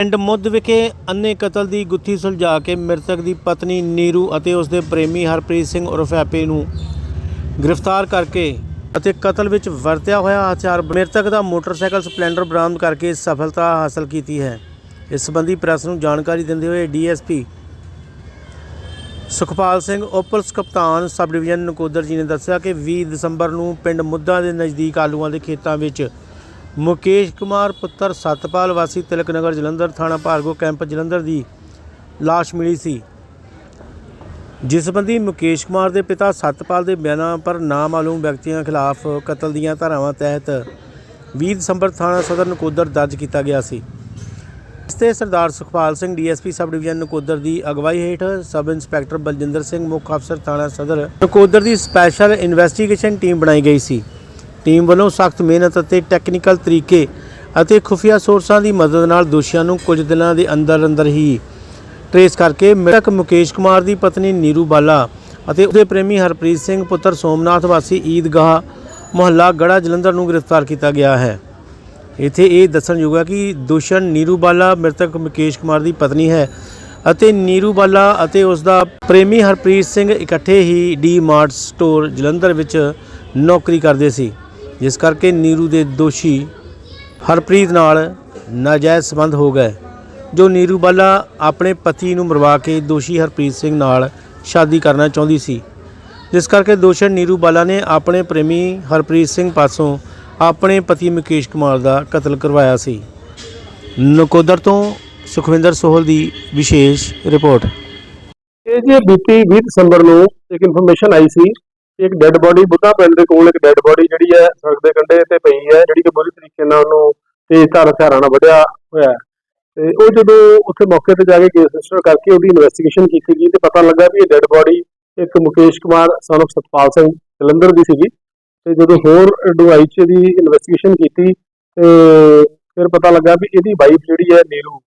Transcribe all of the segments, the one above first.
ਪਿੰਡ ਮੁੱਧ ਵਿਖੇ ਅੰਨੇ ਕਤਲ ਦੀ ਗੁੱਥੀ ਸੁਲਝਾ ਕੇ ਮ੍ਰਿਤਕ ਦੀ ਪਤਨੀ ਨੀਰੂ ਅਤੇ ਉਸ ਦੇ ਪ੍ਰੇਮੀ ਹਰਪ੍ਰੀਤ ਸਿੰਘ ਉਰਫ ਹੈਪੀ ਨੂੰ ਗ੍ਰਿਫਤਾਰ ਕਰਕੇ ਅਤੇ ਕਤਲ ਵਿੱਚ ਵਰਤਿਆ ਹੋਇਆ ਹਥਿਆਰ ਮ੍ਰਿਤਕ ਦਾ ਮੋਟਰਸਾਈਕਲ ਸਪਲੈਂਡਰ ਬਰਾਮਦ ਕਰਕੇ ਸਫਲਤਾ ਹਾਸਲ ਕੀਤੀ ਹੈ। ਇਸ ਸੰਬੰਧੀ ਪ੍ਰੈਸ ਨੂੰ ਜਾਣਕਾਰੀ ਦਿੰਦੇ ਹੋਏ ਡੀਐਸਪੀ ਸੁਖਪਾਲ ਸਿੰਘ ਉਪਲਸ ਕਪਤਾਨ ਸਬ ਡਿਵੀਜ਼ਨ ਨਕੋਦਰ ਜੀ ਨੇ ਦੱਸਿਆ ਕਿ 20 ਦਸੰਬਰ ਨੂੰ ਪਿੰਡ ਮੁੱਦਾ ਦੇ ਨਜ਼ਦੀਕ ਆਲੂਆਂ ਦੇ ਖੇਤਾਂ ਵਿੱਚ ਮੁਕੇਸ਼ ਕੁਮਾਰ ਪੁੱਤਰ ਸਤਪਾਲ ਵਾਸੀ ਤਿਲਕ ਨਗਰ ਜਲੰਧਰ ਥਾਣਾ ਭਾਰਗੋ ਕੈਂਪ ਜਲੰਧਰ ਦੀ ਲਾਸ਼ ਮਿਲੀ ਸੀ। ਜਿਸ ਸੰਬੰਧੀ ਮੁਕੇਸ਼ ਕੁਮਾਰ ਦੇ ਪਿਤਾ ਸਤਪਾਲ ਦੇ ਬਿਆਨਾਂ ਪਰ ਨਾਮਾਲੂਮ ਵਿਅਕਤੀਆਂ ਖਿਲਾਫ ਕਤਲ ਦੀਆਂ ਧਾਰਾਵਾਂ ਤਹਿਤ 20 ਦਸੰਬਰ ਥਾਣਾ ਸਦਰ ਨਕੋਦਰ ਦਰਜ ਕੀਤਾ ਗਿਆ ਸੀ। ਇਸ ਤੇ Sardar Sukhpal Singh DSP sub division Nakodar ਦੀ ਅਗਵਾਈ ਹੇਠ ਸਬ ਇੰਸਪੈਕਟਰ ਬਲਜਿੰਦਰ ਸਿੰਘ ਮੁੱਖ ਅਫਸਰ ਥਾਣਾ ਸਦਰ ਨਕੋਦਰ ਦੀ ਸਪੈਸ਼ਲ ਇਨਵੈਸਟੀਗੇਸ਼ਨ ਟੀਮ ਬਣਾਈ ਗਈ ਸੀ। ਟੀਮ ਵੱਲੋਂ ਸਖਤ ਮਿਹਨਤ ਅਤੇ ਟੈਕਨੀਕਲ ਤਰੀਕੇ ਅਤੇ ਖੁਫੀਆ ਸੋਰਸਾਂ ਦੀ ਮਦਦ ਨਾਲ ਦੋਸ਼ੀਆਂ ਨੂੰ ਕੁਝ ਦਿਨਾਂ ਦੇ ਅੰਦਰ ਅੰਦਰ ਹੀ ਟਰੇਸ ਕਰਕੇ ਮ੍ਰਿਤਕ ਮੁਕੇਸ਼ ਕੁਮਾਰ ਦੀ ਪਤਨੀ ਨੀਰੂ ਬਾਲਾ ਅਤੇ ਉਸਦੇ ਪ੍ਰੇਮੀ ਹਰਪ੍ਰੀਤ ਸਿੰਘ ਪੁੱਤਰ ਸੋਮਨਾਥ ਵਾਸੀ ਈਦਗਾਹ ਮੁਹੱਲਾ ਗੜਾ ਜਲੰਧਰ ਨੂੰ ਗ੍ਰਿਫਤਾਰ ਕੀਤਾ ਗਿਆ ਹੈ। ਇੱਥੇ ਇਹ ਦੱਸਣਯੋਗ ਹੈ ਕਿ ਦੋਸ਼ਣ ਨੀਰੂ ਬਾਲਾ ਮ੍ਰਿਤਕ ਮੁਕੇਸ਼ ਕੁਮਾਰ ਦੀ ਪਤਨੀ ਹੈ ਅਤੇ ਨੀਰੂ ਬਾਲਾ ਅਤੇ ਉਸ ਦਾ ਪ੍ਰੇਮੀ ਹਰਪ੍ਰੀਤ ਸਿੰਘ ਇਕੱਠੇ ਹੀ ਡੀ ਮਾਰਟ ਸਟੋਰ ਜਲੰਧਰ ਵਿੱਚ ਨੌਕਰੀ ਕਰਦੇ ਸੀ। ਜਿਸ ਕਰਕੇ ਨੀਰੂ ਦੇ ਦੋਸ਼ੀ ਹਰਪ੍ਰੀਤ ਨਾਲ ਨਾਜਾਇਜ਼ ਸੰਬੰਧ ਹੋ ਗਏ, ਜੋ ਨੀਰੂ ਬਾਲਾ ਆਪਣੇ ਪਤੀ ਨੂੰ ਮਰਵਾ ਕੇ ਦੋਸ਼ੀ ਹਰਪ੍ਰੀਤ ਸਿੰਘ ਨਾਲ ਸ਼ਾਦੀ ਕਰਨਾ ਚਾਹੁੰਦੀ ਸੀ। ਜਿਸ ਕਰਕੇ ਦੋਸ਼ਣ ਨੀਰੂ ਬਾਲਾ ਨੇ ਆਪਣੇ ਪ੍ਰੇਮੀ ਹਰਪ੍ਰੀਤ ਸਿੰਘ ਪਾਸੋਂ ਆਪਣੇ ਪਤੀ ਮੁਕੇਸ਼ ਕੁਮਾਰ ਦਾ ਕਤਲ ਕਰਵਾਇਆ ਸੀ। ਨਕੋਦਰ ਤੋਂ ਸੁਖਵਿੰਦਰ ਸੋਹਲ ਦੀ ਵਿਸ਼ੇਸ਼ ਰਿਪੋਰਟ। ਇਹ ਜੀ ਬੀਤੀ 20 ਦਸੰਬਰ ਨੂੰ ਇੱਕ ਇਨਫੋਰਮੇਸ਼ਨ ਆਈ ਸੀ ਇੱਕ ਡੈੱਡ ਬੋਡੀ ਬੁੱਧਾ ਪਿੰਡ ਦੇ ਕੋਲ ਇੱਕ ਡੈੱਡ ਬੋਡੀ ਜਿਹੜੀ ਹੈ, ਸੜਕ ਦੇ ਕੰਢੇ ਤੇ ਪਈ ਹੈ, ਜਿਹੜੀ ਕਿ ਬੁਰੀ ਤਰੀਕੇ ਨਾਲ ਉਹਨੂੰ ਤੇਜ਼ ਧਾਰ ਹਥਿਆਰਾਂ ਨਾਲ ਵੱਢਿਆ ਹੋਇਆ ਤੇ ਉਹ ਜਦੋਂ ਉੱਥੇ ਮੌਕੇ ਤੇ ਜਾ ਕੇ ਕੇਸ ਰਜਿਸਟਰ ਕਰਕੇ ਉਹਦੀ ਇਨਵੈਸਟੀਗੇਸ਼ਨ ਕੀਤੀ ਗਈ ਤੇ ਪਤਾ ਲੱਗਾ ਵੀ ਇਹ ਡੈੱਡ ਬੋਡੀ ਇੱਕ ਮੁਕੇਸ਼ ਕੁਮਾਰ, son of ਸਤਪਾਲ ਸਿੰਘ, ਜਲੰਧਰ ਦੀ ਸੀਗੀ। ਤੇ ਜਦੋਂ ਹੋਰ ਡੂਆਈ ਚ ਦੀ ਇਨਵੈਸਟੀਗੇਸ਼ਨ ਕੀਤੀ ਤੇ ਫਿਰ ਪਤਾ ਲੱਗਾ ਵੀ ਇਹਦੀ ਵਾਈਫ ਜਿਹੜੀ ਹੈ ਨੀਰੂ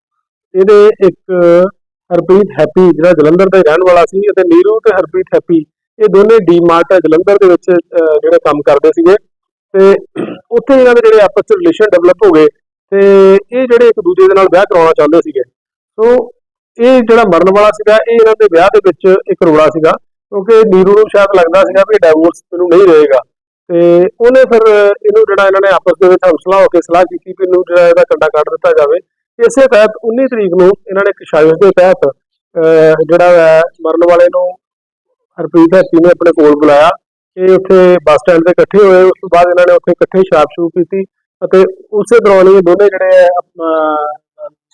ਇਹਦੇ ਇੱਕ ਹਰਪ੍ਰੀਤ ਹੈਪੀ, ਜਿਹੜਾ ਜਲੰਧਰ ਦਾ ਰਹਿਣ ਵਾਲਾ ਸੀ, ਅਤੇ ਨੀਰੂ ਤੇ ਹਰਪ੍ਰੀਤ ਹੈਪੀ ਇਹ ਦੋਨੇ ਡੀ ਮਾਰਟ ਜਲੰਧਰ ਦੇ ਵਿੱਚ ਜਿਹੜੇ ਕੰਮ ਕਰਦੇ ਸੀਗੇ। ਤੇ ਉੱਥੇ ਇਹਨਾਂ ਦੇ ਜਿਹੜੇ ਆਪਸ ਵਿੱਚ ਰਿਲੇਸ਼ਨ ਡਿਵੈਲਪ ਹੋ ਗਏ ਤੇ ਇਹ ਜਿਹੜੇ ਇੱਕ ਦੂਜੇ ਦੇ ਨਾਲ ਵਿਆਹ ਕਰਾਉਣਾ ਚਾਹੁੰਦੇ ਸੀਗੇ। ਸੋ ਇਹ ਜਿਹੜਾ ਮਰਨ ਵਾਲਾ ਸੀਗਾ ਇਹ ਇਹਨਾਂ ਦੇ ਵਿਆਹ ਦੇ ਵਿੱਚ ਇੱਕ ਰੋੜਾ ਸੀਗਾ ਕਿਉਂਕਿ ਨੀਰੂ ਨੂੰ ਸ਼ਾਇਦ ਲੱਗਦਾ ਸੀਗਾ ਵੀ ਡਾਈਵੋਰਸ ਮੈਨੂੰ ਨਹੀਂ ਰਹੇਗਾ ਤੇ ਉਹਨੇ ਫਿਰ ਇਹਨੂੰ ਜਿਹੜਾ ਇਹਨਾਂ ਨੇ ਆਪਸ ਦੇ ਵਿੱਚ ਹਮਸਲਾ ਹੋ ਕੇ ਸਲਾਹ ਕੀਤੀ ਕਿ ਇਹਨੂੰ ਜਿਹੜਾ ਇਹਦਾ ਕੰਡਾ ਕੱਢ ਦਿੱਤਾ ਜਾਵੇ। ਇਸੇ ਤਹਿਤ 19 ਤਰੀਕ ਨੂੰ ਇਹਨਾਂ ਨੇ ਇੱਕ ਸਾਜ਼ਿਸ਼ ਦੇ ਤਹਿਤ ਅਹ, ਜਿਹੜਾ ਹੈ ਮਰਨ ਵਾਲੇ ਨੂੰ ਹਰਪ੍ਰੀਤ ਹੈਪੀ ਨੇ ਆਪਣੇ ਕੋਲ ਬੁਲਾਇਆ ਕਿ ਉੱਥੇ ਬੱਸ ਸਟੈਂਡ ਤੇ ਇਕੱਠੇ ਹੋਏ। ਉਸ ਤੋਂ ਬਾਅਦ ਇਹਨਾਂ ਨੇ ਉੱਥੇ ਇਕੱਠੇ ਸ਼ਰਾਬ ਸ਼ੁਰੂ ਕੀਤੀ ਅਤੇ ਉਸੇ ਦੌਰਾਨ ਇਹ ਦੋਨੇ ਜਿਹੜੇ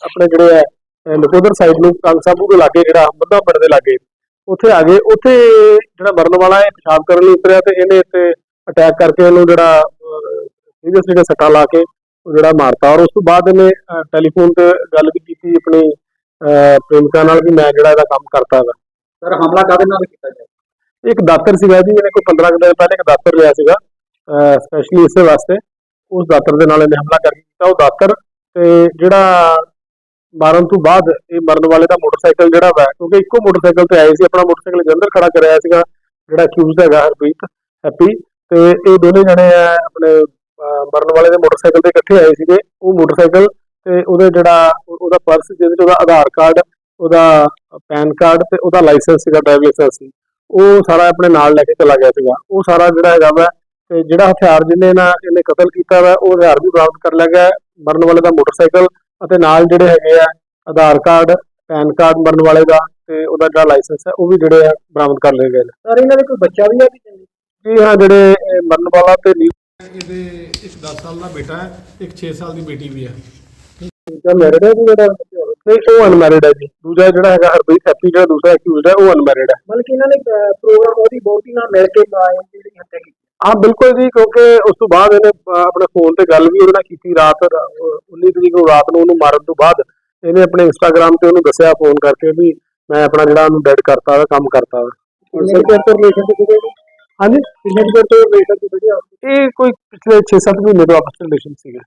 ਆਪਣੇ ਜਿਹੜੇ ਹੈ ਨਕੋਦਰ ਸਾਈਡ ਨੂੰ ਕੰਗ ਸਾਬੂ ਦੇ ਲਾਗੇ ਜਿਹੜਾ ਬੱਧਾ ਪਿੰਡ ਦੇ ਲਾਗੇ ਉੱਥੇ ਆ ਗਏ। ਉੱਥੇ ਜਿਹੜਾ ਮਰਨ ਵਾਲਾ ਹੈ ਪਿਸ਼ਾਬ ਕਰਨ ਲਈ ਉਤਰਿਆ ਤੇ ਇਹਨੇ ਇੱਥੇ ਅਟੈਕ ਕਰਕੇ ਇਹਨੂੰ ਜਿਹੜਾ ਸੀਰੀਅਸ ਜਿਹੜਾ ਸੱਟਾ ਲਾ ਕੇ ਜਿਹੜਾ ਮਾਰਤਾ ਔਰ ਉਸ ਤੋਂ ਬਾਅਦ ਇਹਨੇ ਟੈਲੀਫੋਨ ਤੇ ਗੱਲ ਵੀ ਕੀਤੀ ਆਪਣੀ ਅਹ, ਪ੍ਰੇਮਿਕਾ ਨਾਲ ਵੀ ਮੈਂ ਜਿਹੜਾ ਇਹਦਾ ਕੰਮ ਕਰਤਾ ਹੈਗਾ ਸਰ ਹਮਲਾ ਕਾਹਦੇ ਨਾਲ ਕੀਤਾ ਗਿਆ? ਇੱਕ ਦਾਤਰ ਸੀਗਾ ਜੀ, ਇਹਨੇ ਕੋਈ 15 ਦਿਨ ਪਹਿਲੇ ਇੱਕ ਦਾਤਰ ਲਿਆ ਸੀਗਾ ਸਪੈਸ਼ਲੀ ਇਸੇ ਵਾਸਤੇ ਉਸ ਦਾਤਰ ਦੇ ਨਾਲ ਇਹਨੇ ਹਮਲਾ ਕਰਕੇ ਕੀਤਾ ਉਹ ਦਾਤਰ ਤੇ ਜਿਹੜਾ ਮਾਰਨ ਤੋਂ ਬਾਅਦ ਇਹ ਮਰਨ ਵਾਲੇ ਦਾ ਮੋਟਰਸਾਈਕਲ ਜਿਹੜਾ ਵਾ, ਕਿਉਂਕਿ ਇੱਕੋ ਮੋਟਰਸਾਈਕਲ ਤੇ ਆਏ ਸੀ, ਆਪਣਾ ਮੋਟਰਸਾਈਕਲ ਜਲੰਧਰ ਖੜਾ ਕਰਾਇਆ ਸੀਗਾ, ਜਿਹੜਾ ਅਕਿਊਜ਼ਡ ਹੈਗਾ ਹਰਪ੍ਰੀਤ, ਹੈਪੀ ਤੇ ਇਹ ਦੋਨੇ ਜਣੇ ਆ ਆਪਣੇ ਮਰਨ ਵਾਲੇ ਦੇ ਮੋਟਰਸਾਈਕਲ ਤੇ ਇਕੱਠੇ ਆਏ ਸੀਗੇ। ਉਹ ਮੋਟਰਸਾਈਕਲ ਤੇ ਉਹਦੇ ਜਿਹੜਾ ਉਹਦਾ ਪਰਸ ਜਿਹਦੇ ਚ ਉਹਦਾ ਆਧਾਰ ਕਾਰਡ, ਉਹਦਾ ਪੈਨ ਕਾਰਡ ਤੇ ਉਹਦਾ ਲਾਇਸੈਂਸ ਸੀਗਾ ਡਰਾਈਵਿੰਗ ਲਾਇਸੈਂਸ ਸੀ ਉਹ ਸਾਰਾ ਆਪਣੇ ਨਾਲ ਲੈ ਕੇ ਚਲਾ ਗਿਆ ਸੀਗਾ ਉਹ ਸਾਰਾ ਜਿਹੜਾ ਹੈਗਾ ਵਾ ਤੇ ਜਿਹੜਾ ਹਥਿਆਰ ਜਿਹਨੇ ਨਾ ਇਹਨੇ ਕਤਲ ਕੀਤਾ ਵਾ ਉਹ ਹਥਿਆਰ ਵੀ ਬਰਾਮਦ ਕਰ ਲਿਆ ਗਿਆ ਹੈ। ਮਰਨ ਵਾਲੇ ਦਾ ਮੋਟਰਸਾਈਕਲ ਅਤੇ ਨਾਲ ਜਿਹੜੇ ਹੈਗੇ ਆ ਆਧਾਰ ਕਾਰਡ ਪੈਨ ਕਾਰਡ ਮਰਨ ਵਾਲੇ ਦਾ ਤੇ ਉਹਦਾ ਜਿਹੜਾ ਲਾਇਸੈਂਸ ਹੈ ਉਹ ਵੀ ਜਿਹੜੇ ਆ ਬਰਾਮਦ ਕਰ ਲਏ ਗਏ ਨੇ ਸਰ ਇਹਨਾਂ ਦੇ ਕੋਈ ਬੱਚਾ ਵੀ ਆ ਕਿ ਨਹੀਂ? ਜੀ ਹਾਂ ਜਿਹੜੇ ਮਰਨ ਵਾਲਾ ਤੇ ਇਹਦੇ ਇੱਕ 10 ਸਾਲ ਦਾ ਬੇਟਾ ਹੈ ਇੱਕ 6 ਸਾਲ ਦੀ ਬੇਟੀ ਵੀ ਹੈ ਦੂਜਾ ਮੈਰਿਡ ਹੈ ਜੀ ਜਿਹੜਾ ਨਹੀਂ ਉਹ ਅਨਮੈਰਿਡ ਹੈ ਜੀ। ਦੂਜਾ ਜਿਹੜਾ ਹੈਗਾ ਹਰਪ੍ਰੀਤ ਹੈਪੀ ਜਿਹੜਾ ਦੂਸਰਾ ਐਕਿਊਜ਼ਡ ਹੈ ਉਹ ਅਨਮੈਰਿਡ ਹੈ ਮਤਲਬ ਕਿ ਇਹਨਾਂ ਨੇ ਪ੍ਰੋਗਰਾਮ ਉਹਦੀ ਬਹੁਤੀ ਨਾਲ ਮਿਲ ਕੇ ਆਏ ਜਿਹੜੀ ਹੱਤਿਆ ਕੀਤੀ। ਹਾਂ ਬਿਲਕੁਲ ਜੀ ਕਿਉਂਕਿ ਉਸ ਤੋਂ ਬਾਅਦ ਇਹਨੇ ਆਪਣੇ ਫੋਨ ਤੇ ਗੱਲ ਵੀ ਉਹਦੇ ਨਾਲ ਕੀਤੀ ਰਾਤ ਰ- ਅਹ, 19 ਤਰੀਕ ਨੂੰ ਰਾਤ ਨੂੰ ਉਹਨੂੰ ਮਾਰਨ ਤੋਂ ਬਾਅਦ ਇਹਨੇ ਆਪਣੇ ਇੰਸਟਾਗ੍ਰam ਤੇ ਉਹਨੂੰ ਦੱਸਿਆ ਫੋਨ ਕਰਕੇ ਵੀ ਮੈਂ ਆਪਣਾ ਜਿਹੜਾ ਉਹਨੂੰ ਡੈਡ ਕਰਤਾ ਵਾ ਕੰਮ ਕਰਤਾ ਵਾ। ਕਿੰਨੇ ਚਿਰ ਤੋਂ ਰਿਲੇਸ਼ਨ? ਹਾਂਜੀ? ਕਿੰਨੇ ਚਿਰ ਤੋਂ ਰਿਲੇਸ਼ਨ ਇਹ ਕੋਈ ਪਿਛਲੇ 6-7 ਮਹੀਨੇ ਤੋਂ ਆਪਸ ਵਿੱਚ ਰਿਲੇਸ਼ਨ ਸੀਗਾ।